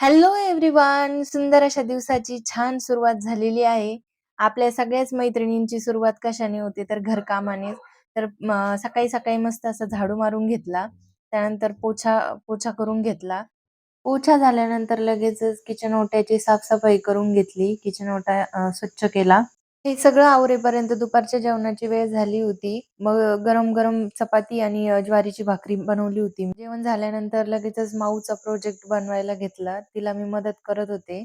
Hello everyone! सुंदर अशा दिवसाची छान सुरुवात झालेली आहे. आपल्या सगळ्याच मैत्रिणींची सुरुवात कशाने होते तर घरकामाने. तर सकाळी-सकाळी मस्त असं झाडू मारून घेतला. त्यानंतर पोछा पोछा करून घेतला. पोछा झाल्यानंतर लगेचच किचन ओट्याची साफसफाई करून घेतली. किचन ओटा स्वच्छ केला. हे सगळं आवरेपर्यंत दुपारच्या जेवणाची वेळ झाली होती. मग गरम-गरम चपाती आणि अ, ज्वारीची भाकरी बनवली होती. जेवण झाल्यानंतर लगेचच माऊचा प्रोजेक्ट बनवायला घेतला. तिला मी मदत करत होते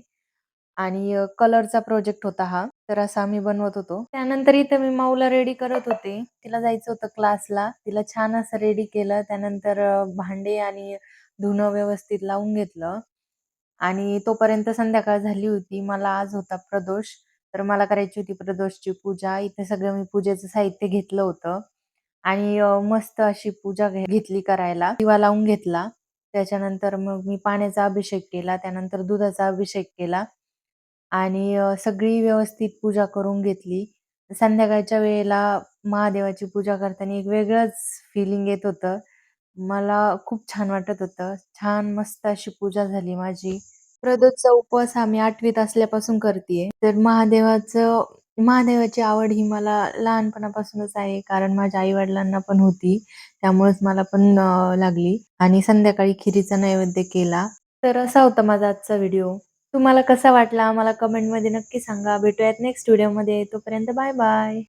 आणि अ, कलरचा प्रोजेक्ट होता हा. तर असा आम्ही बनवत होतो. त्यानंतर इथं मी माऊला रेडी करत होते. तिला जायचं होतं क्लासला. तिला छान असं रेडी केलं. त्यानंतर अ, भांडे आणि धुणं व्यवस्थित लावून घेतलं आणि तोपर्यंत संध्याकाळ झाली होती. मला आज होता प्रदोष. तर मला करायची होती प्रदोषची पूजा. इथे सगळं मी पूजेचं साहित्य घेतलं होतं आणि मस्त अशी पूजा घेतली करायला. दिवा लावून घेतला. त्याच्यानंतर मग मी पाण्याचा अभिषेक केला. त्यानंतर दुधाचा अभिषेक केला आणि सगळी व्यवस्थित पूजा करून घेतली. संध्याकाळच्या वेळेला महादेवाची पूजा करताना एक वेगळंच फिलिंग येत होतं. मला खूप छान वाटत होतं. छान मस्त अशी पूजा झाली माझी. प्रदोषचा उपवास हा मी 8वीत असल्यापासून करते तर महादेवाचं महादेवाची आवड ही मला लहानपणापासूनच आहे. कारण माझ्या आई-वडिलांना पण होती. त्यामुळेच मला पण लागली आणि संध्याकाळी खिरीचा नैवेद्य केला. तर असा होता माझा आजचा व्हिडिओ. तुम्हाला कसा वाटला मला कमेंटमध्ये नक्की सांगा. भेटूयात नेक्स्ट व्हिडिओमध्ये. तोपर्यंत बाय बाय.